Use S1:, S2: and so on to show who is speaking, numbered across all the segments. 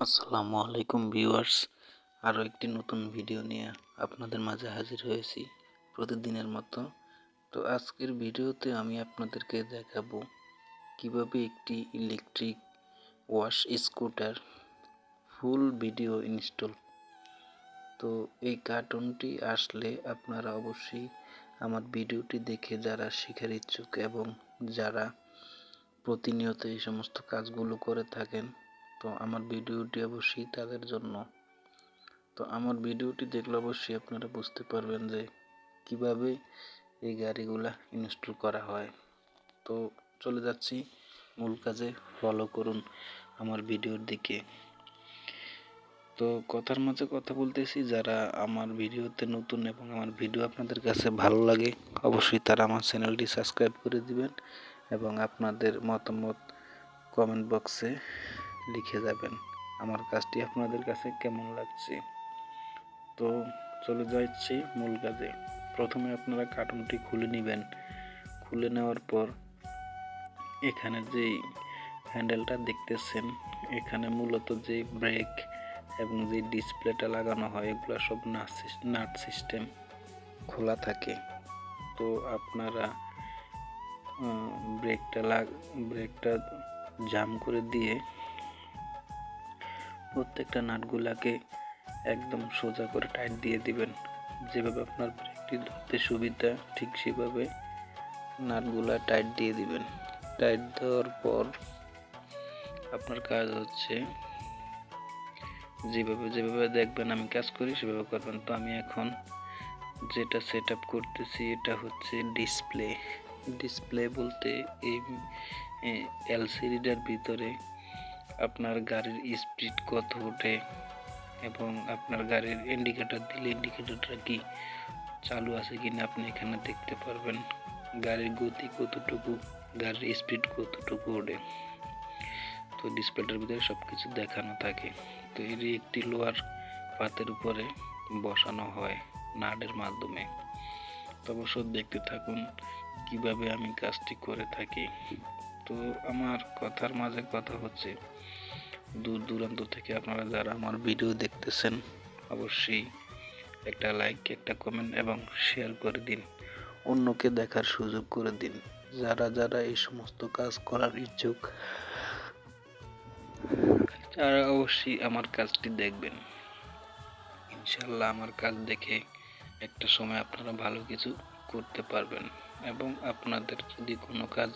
S1: আসসালামু আলাইকুম ভিউয়ার্স। আরও একটি নতুন ভিডিও নিয়ে আপনাদের মাঝে হাজির হয়েছি প্রতিদিনের মতো। তো আজকের ভিডিওতে আমি আপনাদেরকে দেখাবো কীভাবে একটি electric wash scooter full video install. তো এই কার্টুনটি আসলে আপনারা অবশ্যই আমার ভিডিওটি দেখে যারা শেখার ইচ্ছুক এবং যারা প্রতিনিয়ত এই সমস্ত কাজগুলো করে থাকেন তো আমার ভিডিওটি অবশ্যই তাদের জন্য। তো আমার ভিডিওটি দেখলে অবশ্যই আপনারা বুঝতে পারবেন যে কীভাবে এই গাড়িগুলা ইনস্টল করা হয়। তো চলে যাচ্ছি মূল কাজে ফলো করুন আমার ভিডিওর দিকে। তো কথার মাঝে কথা বলতেছি, যারা আমার ভিডিওতে নতুন এবং আমার ভিডিও আপনাদের কাছে ভালো লাগে, অবশ্যই তারা আমার চ্যানেলটি সাবস্ক্রাইব করে দিবেন এবং আপনাদের মতামত কমেন্ট বক্সে লিখে যাবেন। আমার কাজটি আপনাদের কাছে কেমন লাগছে? তো চলে যাচ্ছি মূল কাজে। প্রথমে আপনারা কার্টুনটি খুলে নেবেন। খুলে নেওয়ার পর এখানে যেই হ্যান্ডেলটা দেখতেছেন, এখানে মূলত যে ব্রেক এবং যে ডিসপ্লেটা লাগানো হয়, এগুলো সব নাট সিস্টেম খোলা থাকে। তো আপনারা ব্রেকটা লাগ ব্রেকটা জাম করে দিয়ে প্রত্যেকটা নাটগুলাকে একদম সোজা করে টাইট দিয়ে দিবেন। যেভাবে আপনার ব্রেকটি ধরতে সুবিধা, ঠিক সেভাবে নাটগুলা টাইট দিয়ে দিবেন। টাইট দেওয়ার পর আপনার কাজ হচ্ছে যেভাবে যেভাবে দেখবেন আমি কাজ করি, সেভাবে করবেন। তো আমি এখন যেটা সেট আপ করতেছি, এটা হচ্ছে ডিসপ্লে ডিসপ্লে বলতে এই এলসিডিটার ভিতরে আপনার গাড়ির স্পিড কত ওঠে এবং আপনার গাড়ির ইন্ডিকেটর দিলে ইন্ডিকেটরটা কি চালু আছে কি না আপনি এখানে দেখতে পারবেন। গাড়ির গতি কতটুকু, গাড়ির স্পিড কতটুকু ওঠে। তো ডিসপ্লেটার ভিতরে সব কিছু দেখানো থাকে। তো এরই একটি লোহার পাতের উপরে বসানো হয় নাটের মাধ্যমে। তো অবশ্য দেখতে থাকুন কীভাবে আমি কাজটি করে থাকি। তো আমার কথার মাঝে কথা হচ্ছে দূর দূরান্ত থেকে আপনারা যারা আমার ভিডিও দেখতেছেন, অবশ্যই একটা লাইক একটা কমেন্ট এবং শেয়ার করে দিন। অন্যকে দেখার সুযোগ করে দিন। যারা যারা এই সমস্ত কাজ করার ইচ্ছুক, তারা অবশ্যই আমার কাজটি দেখবেন। ইনশাল্লাহ আমার কাজ দেখে একটা সময় আপনারা ভালো কিছু করতে পারবেন এবং আপনাদের যদি কোনো কাজ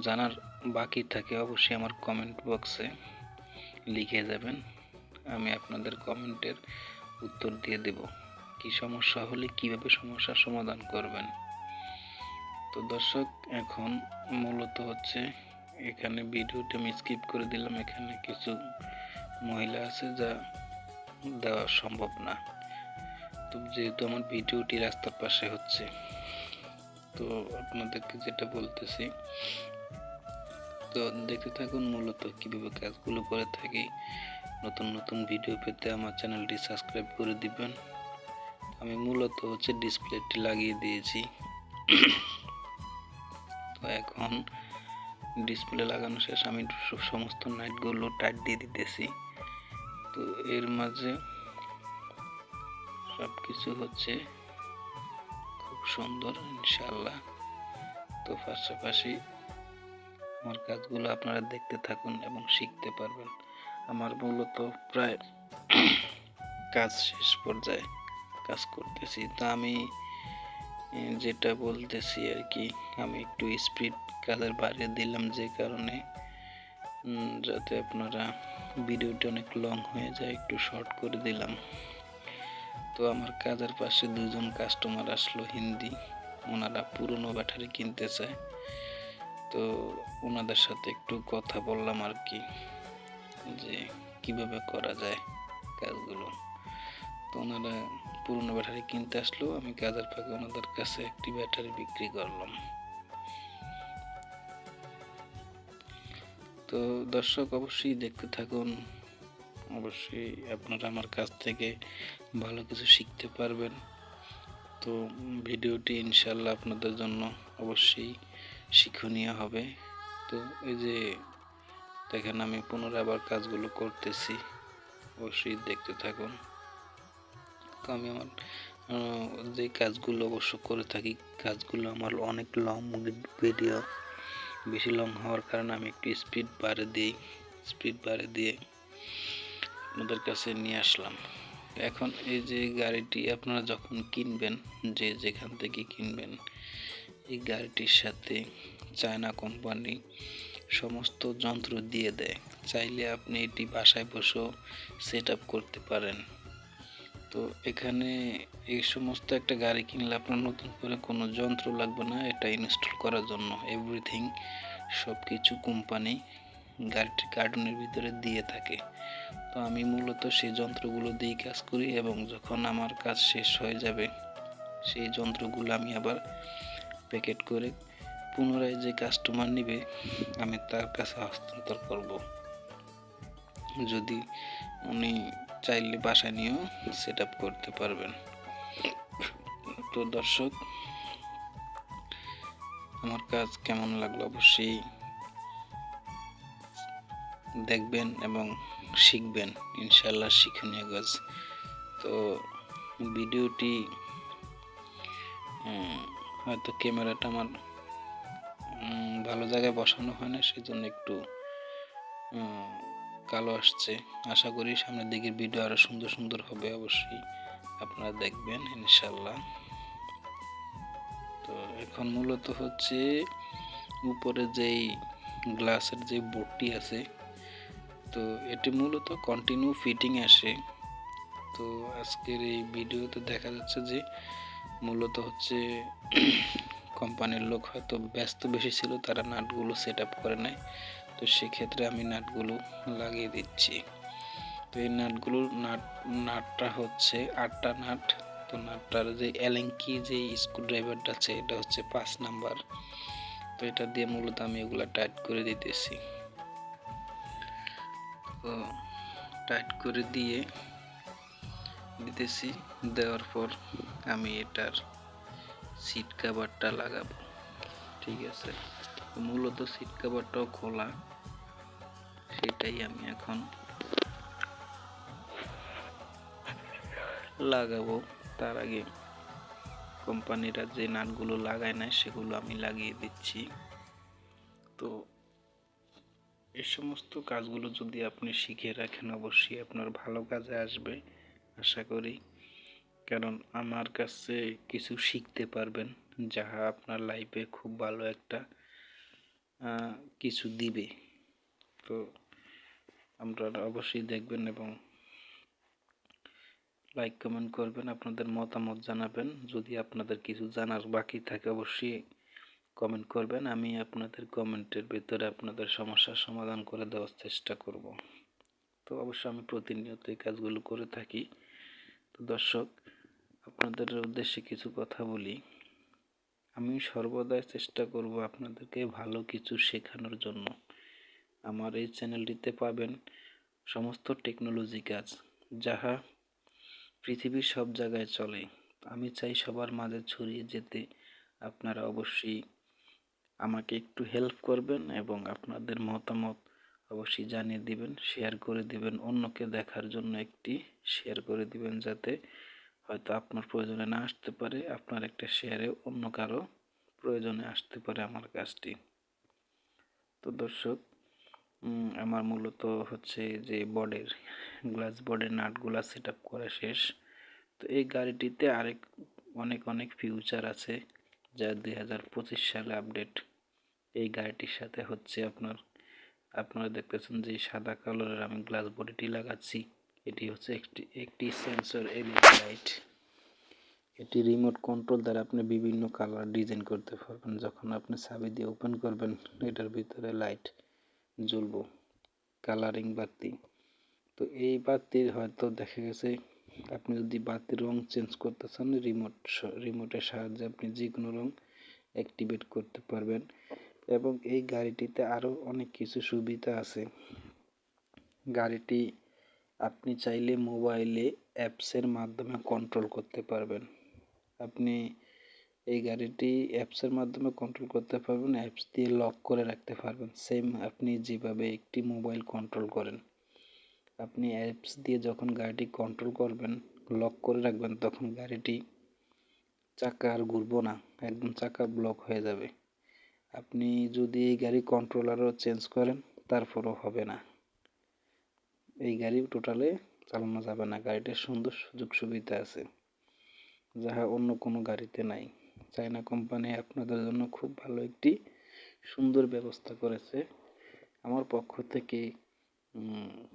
S1: জানার বাকি থাকে, অবশ্যই আমার কমেন্ট বক্সে লিখে যাবেন আমি আপনাদের কমেন্টের উত্তর দিয়ে দেব। কি সমস্যা হলে কীভাবে সমস্যার সমাধান করবেন? তো দর্শক, এখন মূলত হচ্ছে এখানে ভিডিওটা আমি স্কিপ করে দিলাম। এখানে কিছু মহিলা আছে যা দেওয়া সম্ভব না। তো যেহেতু আমার ভিডিওটি রাস্তার পাশে হচ্ছে, তো আপনাদেরকে যেটা বলতেছি তো দেখতে থাকুন মূলত কীভাবে কাজগুলো করে থাকি। নতুন নতুন ভিডিও পেতে আমার চ্যানেলটি সাবস্ক্রাইব করে দিবেন। আমি মূলত হচ্ছে ডিসপ্লেটি লাগিয়ে দিয়েছি। তো এখন ডিসপ্লে লাগানো শেষ, আমি সমস্ত নাইটগুলো টাইট দিয়ে দিতেছি। তো এর মাঝে সব কিছু হচ্ছে খুব সুন্দর ইনশাল্লাহ তো পাশাপাশি আমার কাজগুলো আপনারা দেখতে থাকুন এবং শিখতে পারবেন। আমার মূলত প্রায় কাজ শেষ পর্যায়ে কাজ করতেছি। তা আমি যেটা বলতেছি আর কি, আমি একটু স্পিড কাজের বাড়িয়ে দিলাম যে কারণে যাতে আপনারা ভিডিওটি অনেক লং হয়ে যায়, একটু শর্ট করে দিলাম। তো আমার কাজের পাশে দুজন কাস্টমার আসলো হিন্দি। ওনারা পুরনো ব্যাটারি কিনতে চায়। তো ওনাদের সাথে একটু কথা বললাম আর কি, যে কীভাবে করা যায় কাজগুলো। তো ওনারা পুরনো ব্যাটারি কিনতে আসলো, আমি কাজের ফাঁকে ওনাদের কাছে একটি ব্যাটারি বিক্রি করলাম। তো দর্শক, অবশ্যই দেখতে থাকুন, অবশ্যই আপনারা আমার কাছ থেকে ভালো কিছু শিখতে পারবেন। তো ভিডিওটি ইনশাল্লাহ আপনাদের জন্য অবশ্যই শিক্ষণীয় হবে। তো এই যে দেখেন আমি পুনরায় আবার কাজগুলো করতেছি, অবশ্যই দেখতে থাকুন। তো আমি আমার যে কাজগুলো অবশ্য করে থাকি, কাজগুলো আমার অনেক লং ভিডিও বেশি লং হওয়ার কারণে আমি একটু স্পিড বাড়ে দিই স্পিড বাড়ে দিয়ে আপনাদের কাছে নিয়ে আসলাম। এখন এই যে গাড়িটি আপনারা যখন কিনবেন, যে যেখান থেকে কিনবেন এই গাড়িটির সাথে চায়না কোম্পানি সমস্ত যন্ত্র দিয়ে দেয়। চাইলে আপনি এটি বাসায় বসেও সেট আপ করতে পারেন। তো এখানে এই সমস্ত একটা গাড়ি কিনলে আপনার নতুন করে কোনো যন্ত্র লাগবে না, এটা ইনস্টল করার জন্য। এভরিথিং সব কিছু কোম্পানি গাড়িটির কার্টুনের ভিতরে দিয়ে থাকে। তো আমি মূলত সেই যন্ত্রগুলো দিয়ে কাজ করি এবং যখন আমার কাজ শেষ হয়ে যাবে, সেই যন্ত্রগুলো আমি আবার প্যাকেট করে পুনরায় যে কাস্টমার নেবে, আমি তার কাছে হস্তান্তর করব। যদি উনি চাইলে বাসা নিয়েও সেট করতে পারবেন। তো দর্শক, আমার কাজ কেমন লাগল অবশ্যই দেখবেন এবং শিখবেন। ইনশাল্লাহ শিক্ষণীয় কাজ। তো ভিডিওটি হয়তো ক্যামেরাটা আমার ভালো জায়গায় বসানো হয় না, সেজন্য একটু কালো আসছে। আশা করি সামনের দিকের ভিডিও আরও সুন্দর সুন্দর হবে, অবশ্যই আপনারা দেখবেন ইনশাল্লাহ তো এখন মূলত হচ্ছে উপরে যেই গ্লাসের যে বোর্ডটি আছে, তো এটি মূলত কন্টিনিউ ফিটিং আসে। তো আজকের এই ভিডিওতে দেখা যাচ্ছে যে মূলত হচ্ছে কোম্পানির লোক হয়তো ব্যস্ত বেশি ছিল, তারা নাটগুলো সেট আপ করে নেয়। তো সেক্ষেত্রে আমি নাটগুলো লাগিয়ে দিচ্ছি। তো এই নাটগুলোর নাট, নাটটা হচ্ছে আটটা নাট। তো নাটটার যে এলেঙ্কি যে স্ক্রুড্রাইভারটা আছে, এটা হচ্ছে পাঁচ নাম্বার। তো এটা দিয়ে মূলত আমি এগুলো টাইট করে দিতেছি। তো টাইট করে দিয়ে দিতেছি, দেওয়ার পর এটার সিট কাভারটা লাগাবো। ঠিক আছে? মূলত সিট কাভারটাও খোলা। সেটাই আমি এখন লাগাবো। তার আগে কোম্পানিরা যে নাটগুলো লাগায় না সেগুলো আমি লাগিয়ে দিচ্ছি। তো এ সমস্ত কাজগুলো যদি আপনি শিখে রাখেন, অবশ্যই আপনার ভালো কাজে আসবে। আশা করি। কারণ আমার কাছে কিছু শিখতে পারবেন, যাহা আপনার লাইফে খুব ভালো একটা কিছু দিবে। তো আপনারা অবশ্যই দেখবেন এবং লাইক কমেন্ট করবেন, আপনাদের মতামত জানাবেন। যদি আপনাদের কিছু জানার বাকি থাকে, অবশ্যই কমেন্ট করবেন। আমি আপনাদের কমেন্টের ভিতরে আপনাদের সমস্যার সমাধান করে দেওয়ার চেষ্টা করব। তো অবশ্য আমি প্রতিনিয়ত এই কাজগুলো করে থাকি। তো দর্শক আপনাদের উদ্দেশ্যে কিছু কথা বলি। আমি সর্বদাই চেষ্টা করব আপনাদেরকে ভালো কিছু শেখানোর জন্য। আমার এই চ্যানেলটিতে পাবেন সমস্ত টেকনোলজি কাজ, যাহা পৃথিবীর সব জায়গায় চলে। আমি চাই সবার মাঝে ছড়িয়ে যেতে। আপনারা অবশ্যই আমাকে একটু হেল্প করবেন এবং আপনাদের মতামত অবশ্যই জানিয়ে দিবেন শেয়ার করে দিবেন, অন্যকে দেখার জন্য একটি শেয়ার করে দিবেন, যাতে হয়তো আপনার প্রয়োজনে না আসতে পারে, আপনার একটা শেয়ারে অন্য কারও প্রয়োজনে আসতে পারে আমার কাজটি। তো দর্শক আমার মূলত হচ্ছে যে বডির গ্লাস বডির নাটগুলা সেট আপ করা শেষ। তো এই গাড়িটিতে আরেক, অনেক অনেক ফিউচার আছে যা দুই হাজার পঁচিশ সালে আপডেট এই গাড়িটির সাথে হচ্ছে আপনার, আপনারা দেখতেছেন যে সাদা কালারের আমি গ্লাস বডিটি লাগাচ্ছি। এটি হচ্ছে একটি একটি সেন্সর এলইডি লাইট এটি রিমোট কন্ট্রোল দ্বারা আপনি বিভিন্ন কালার ডিজাইন করতে পারবেন। যখন আপনি চাবি দিয়ে ওপেন করবেন, এটার ভিতরে লাইট জ্বলবো কালারিং বাতি। তো এই বাতির হয়তো দেখা গেছে, আপনি যদি বাতির রং চেঞ্জ করতে চান রিমোট রিমোটের সাহায্যে আপনি যে কোনো রং অ্যাক্টিভেট করতে পারবেন। এবং এই গাড়িটিতে আরও অনেক কিছু সুবিধা আছে। গাড়িটি আপনি চাইলে মোবাইলে অ্যাপসের মাধ্যমে কন্ট্রোল করতে পারবেন। আপনি এই গাড়িটি অ্যাপসের মাধ্যমে কন্ট্রোল করতে পারবেন, অ্যাপস দিয়ে লক করে রাখতে পারবেন। সেম আপনি যেভাবে একটি মোবাইল কন্ট্রোল করেন। আপনি অ্যাপস দিয়ে যখন গাড়িটি কন্ট্রোল করবেন লক করে রাখবেন, তখন গাড়িটি চাকা আর ঘুরবো না, একদম চাকা ব্লক হয়ে যাবে। আপনি যদি এই গাড়ি কন্ট্রোলারও চেঞ্জ করেন, তারপরও হবে না। এই গাড়ি টোটালে চালানো যাবে না। গাড়িটার সুন্দর সুযোগ সুবিধা আছে। যাহা অন্য কোনো গাড়িতে নাই। চায়না কোম্পানি আপনাদের জন্য খুব ভালো একটি সুন্দর ব্যবস্থা করেছে। আমার পক্ষ থেকে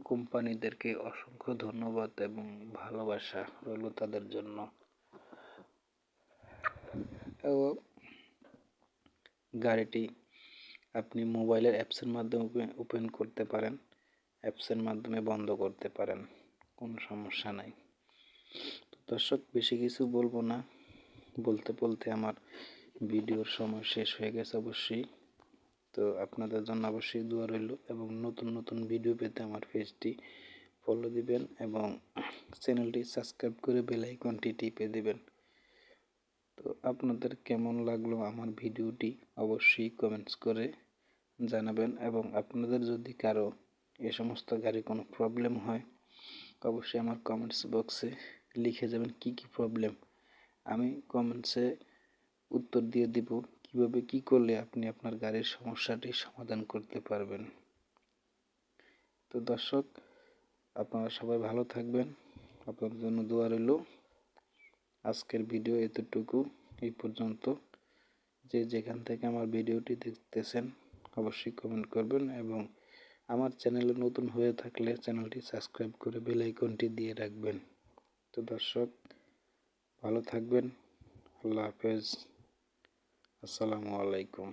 S1: কোম্পানিদেরকে অসংখ্য ধন্যবাদ এবং ভালোবাসা রইল তাদের জন্য। গাড়িটি আপনি মোবাইলের অ্যাপসের মাধ্যমে ওপেন করতে পারেন। অ্যাপসের মাধ্যমে বন্ধ করতে পারেন, কোনো সমস্যা নাই। দর্শক, বেশি কিছু বলব না। বলতে বলতে আমার ভিডিওর সময় শেষ হয়ে গেছে অবশ্যই। তো আপনাদের জন্য অবশ্যই দোয়া রইল এবং নতুন নতুন ভিডিও পেতে আমার পেজটি ফলো দিবেন এবং চ্যানেলটি সাবস্ক্রাইব করে বেল আইকনটি টিপে দিবেন। তো আপনাদের কেমন লাগল আমার ভিডিওটি? অবশ্যই কমেন্টস করে জানাবেন এবং আপনাদের যদি কারও এ সমস্ত গাড়ি কোনো প্রবলেম হয়, অবশ্যই আমার কমেন্টস বক্সে লিখে যাবেন কি কি প্রবলেম আমি কমেন্টসে উত্তর দিয়ে দিব কীভাবে কি করলে আপনি আপনার গাড়ির সমস্যাটি সমাধান করতে পারবেন। তো দর্শক, আপনারা সবাই ভালো থাকবেন। আপনাদের জন্য দোয়া রইল। আজকের ভিডিও এতটুকু এই পর্যন্ত। যে যেখান থেকে আমার ভিডিওটি দেখতেছেন, অবশ্যই কমেন্ট করবেন এবং আমার চ্যানেলে নতুন হয়ে থাকলে চ্যানেলটি সাবস্ক্রাইব করে বেল আইকনটি দিয়ে রাখবেন। তো দর্শক, ভালো থাকবেন। আল্লাহ হাফেজ। আসসালামু আলাইকুম।